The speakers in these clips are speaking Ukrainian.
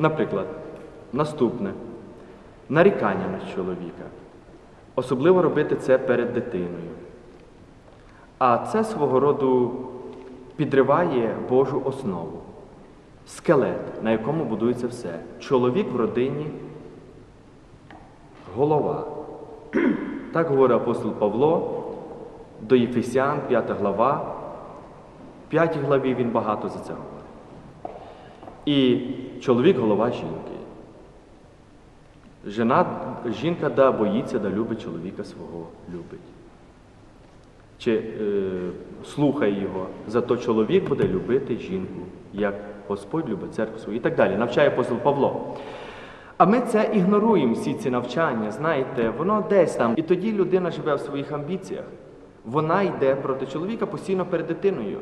Наприклад, наступне нарікання на чоловіка. Особливо робити це перед дитиною. А це свого роду підриває Божу основу, скелет, на якому будується все. Чоловік в родині голова. Так говорить апостол Павло до Єфесян, 5 глава. В 5 главі він багато за це говорить. І чоловік голова жінки. Жена, жінка да боїться, да любить чоловіка свого любить. Чи е, слухає його, зато чоловік буде любити жінку, як Господь любить церкву свою і так далі. Навчає апостол Павло. А ми це ігноруємо, всі ці навчання, знаєте, воно десь там. І тоді людина живе в своїх амбіціях. Вона йде проти чоловіка постійно перед дитиною.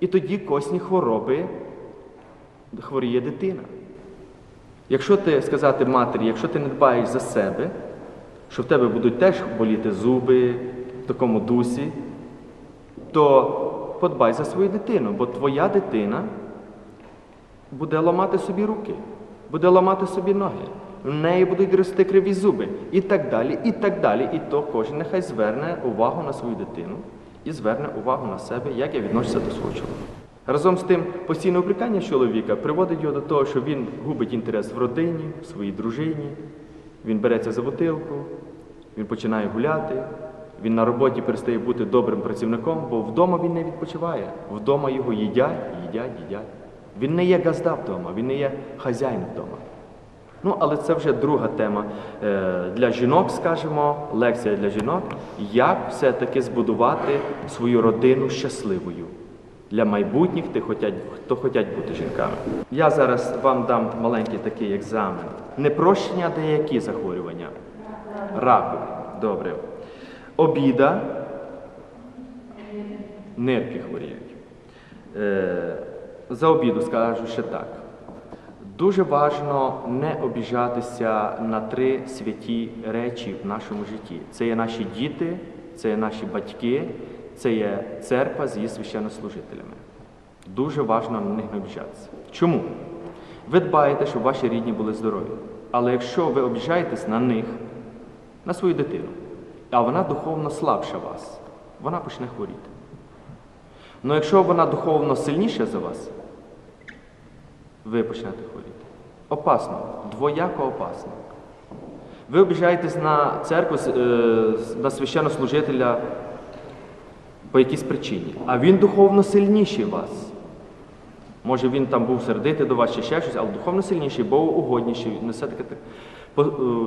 І тоді косні хвороби хворіє дитина. Якщо ти сказати матері, якщо ти не дбаєш за себе, що в тебе будуть теж боліти зуби в такому дусі, то подбай за свою дитину, бо твоя дитина буде ламати собі руки, буде ламати собі ноги, в неї будуть рости криві зуби і так далі, і так далі. І то кожен нехай зверне увагу на свою дитину і зверне увагу на себе, як я відношуся до свого чоловіка. Разом з тим, постійне упрекання чоловіка приводить його до того, що він губить інтерес в родині, в своїй дружині, він береться за бутилку, він починає гуляти, він на роботі перестає бути добрим працівником, бо вдома він не відпочиває. Вдома його їдять, їдять, їдять. Він не є газда вдома, він не є хазяїн вдома. Ну, але це вже друга тема е, для жінок, скажімо, лекція для жінок, як все-таки збудувати свою родину щасливою для майбутніх, хто хотять, хто хотять бути жінками. Я зараз вам дам маленький такий екзамен. Непрощення деякі захворювання. Раку. Добре. Обіда. Нирки хворіють. Е, за обіду скажу ще так. Дуже важливо не обіжатися на три святі речі в нашому житті. Це є наші діти, це є наші батьки, це є церква з її священнослужителями. Дуже важливо на них не обіжатися. Чому? Ви дбаєте, щоб ваші рідні були здорові. Але якщо ви обіжаєтесь на них, на свою дитину, а вона духовно слабша вас, вона почне хворіти. Ну якщо вона духовно сильніша за вас, ви почнете хворіти. Опасно, двояко опасно. Ви обіжаєтесь на церкву, е, на священнослужителя по якійсь причині, а він духовно сильніший вас. Може він там був сердитий до вас чи ще щось, але духовно сильніший, богоугодніший, несе е,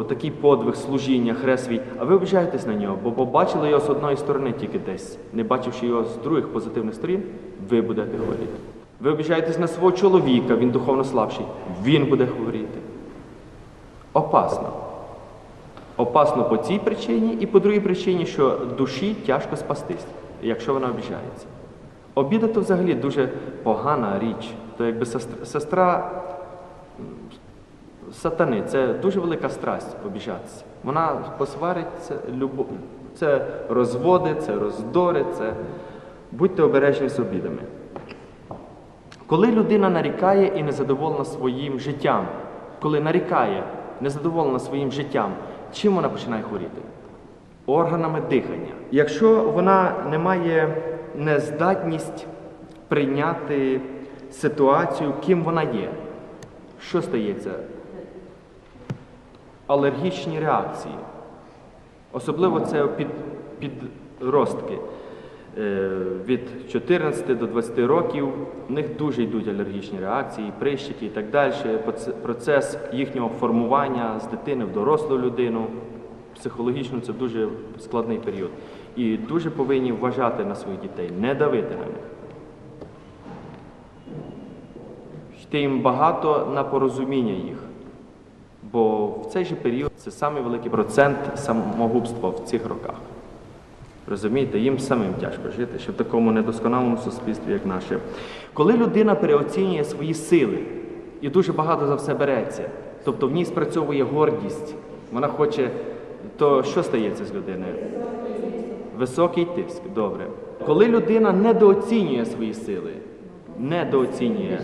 такий подвиг, служіння, хрест свій, а ви обіжаєтесь на нього, бо побачили його з одної сторони тільки десь, не бачивши його з других позитивних сторін, ви будете хворіти. Ви обіжаєтесь на свого чоловіка, він духовно слабший, він буде хворіти. Опасно. Опасно по цій причині і по другій причині, що душі тяжко спастись, якщо вона обіжається. Обіда то взагалі дуже погана річ. То якби сестра, сатани, це дуже велика страсть обіжатися. Вона посварить, це, любов, це розводи, це роздори, це будьте обережні з обідами. Коли людина нарікає і незадоволена своїм життям, коли нарікає, незадоволена своїм життям, чим вона починає хворіти? Органами дихання. Якщо вона не має нездатність прийняти ситуацію, ким вона є, що стається? Алергічні реакції. Особливо це під, підростки. Е, Від 14 до 20 років в них дуже йдуть алергічні реакції, прищики і так далі. Процес їхнього формування з дитини в дорослу людину психологічно це дуже складний період. І дуже повинні вважати на своїх дітей, не давити на них. Йти їм багато на порозуміння їх. Бо в цей же період це самий великий процент самогубства в цих роках. Розумієте, їм самим тяжко жити, ще в такому недосконалому суспільстві, як наше. Коли людина переоцінює свої сили і дуже багато за все береться, тобто в ній спрацьовує гордість, вона хоче, то що стається з людиною? Високий тиск, добре. Коли людина недооцінює свої сили, недооцінює,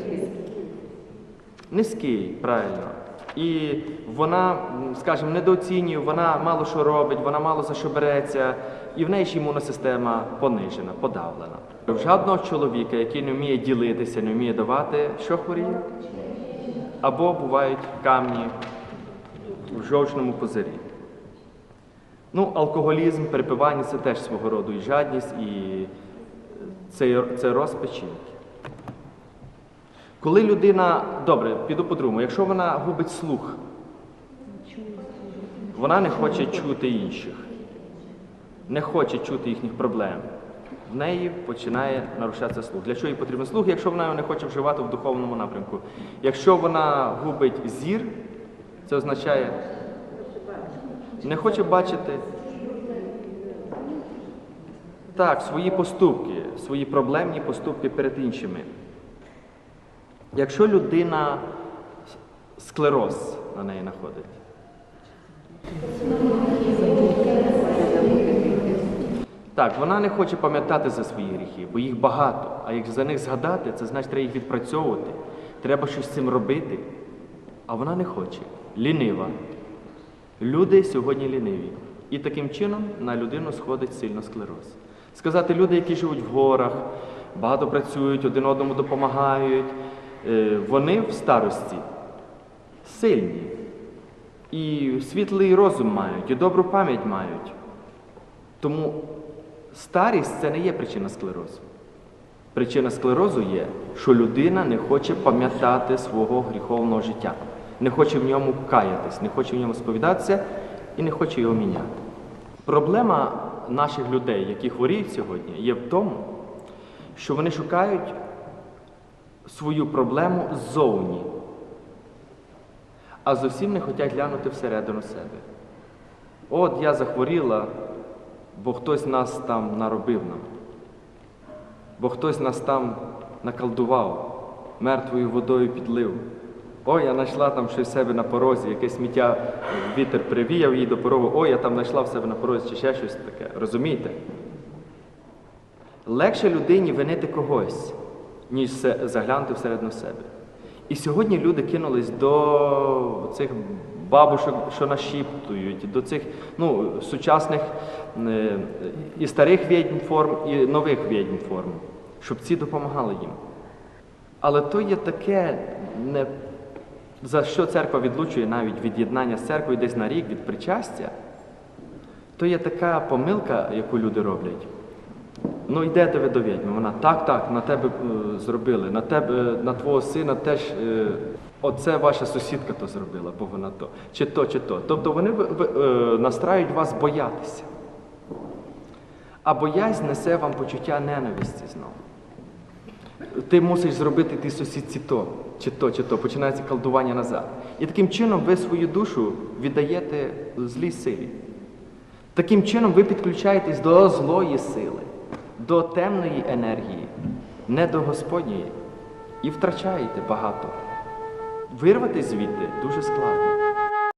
низький, правильно. І вона, скажімо, недооцінює, вона мало що робить, вона мало за що береться, і в неї ж імунна система понижена, подавлена. В жодного чоловіка, який не вміє ділитися, не вміє давати, що хворіє? Або бувають камні в жовчному позирі. Ну, алкоголізм, перепивання це теж свого роду і жадність, і це, це розпачинки. Коли людина, добре, піду по-другому, якщо вона губить слух, вона не хоче чути інших, не хоче чути їхніх проблем. В неї починає нарушатися слух. Для чого їй потрібен слух, якщо вона його не хоче вживати в духовному напрямку? Якщо вона губить зір, це означає не хоче бачити так, свої поступки, свої проблемні поступки перед іншими. Якщо людина склероз на неї находить, так, вона не хоче пам'ятати за свої гріхи, бо їх багато. А як за них згадати, це значить треба їх відпрацьовувати. Треба щось з цим робити. А вона не хоче. Лінива. Люди сьогодні ліниві. І таким чином на людину сходить сильно склероз. Сказати, люди, які живуть в горах, багато працюють, один одному допомагають, е, вони в старості сильні. І світлий розум мають, і добру пам'ять мають. Тому старість це не є причина склерозу. Причина склерозу є, що людина не хоче пам'ятати свого гріховного життя, не хоче в ньому каятись, не хоче в ньому сповідатися і не хоче його міняти. Проблема наших людей, які хворіють сьогодні, є в тому, що вони шукають свою проблему ззовні, а зовсім не хочуть глянути всередину себе. От я захворіла, бо хтось нас там наробив нам, бо хтось нас там накалдував, мертвою водою підлив. Ой, я знайшла там щось в себе на порозі, якесь сміття вітер привіяв її до порогу, ой, я там знайшла в себе на порозі чи ще щось таке. Розумієте? Легше людині винити когось, ніж заглянути всередину себе. І сьогодні люди кинулись до цих бабушок, що нашіптують, до цих ну, сучасних е, і старих відьм форм, і нових відьм форм, щоб ці допомагали їм. Але то є таке, не, за що церква відлучує навіть від єднання з церквою десь на рік від причастя, то є така помилка, яку люди роблять. Ну йдете ви до відьми, вона так, так, на тебе е, зробили, на тебе, на твого сина теж е, оце ваша сусідка то зробила, бо вона то, чи то, чи то. Тобто вони е, настраюють вас боятися. А боязнь несе вам почуття ненависті знову. Ти мусиш зробити тій сусідці то, чи то, чи то, починається колдування назад. І таким чином ви свою душу віддаєте злій силі. Таким чином ви підключаєтесь до злої сили, до темної енергії, не до Господньої, і втрачаєте багато. Вирватися звідти дуже складно.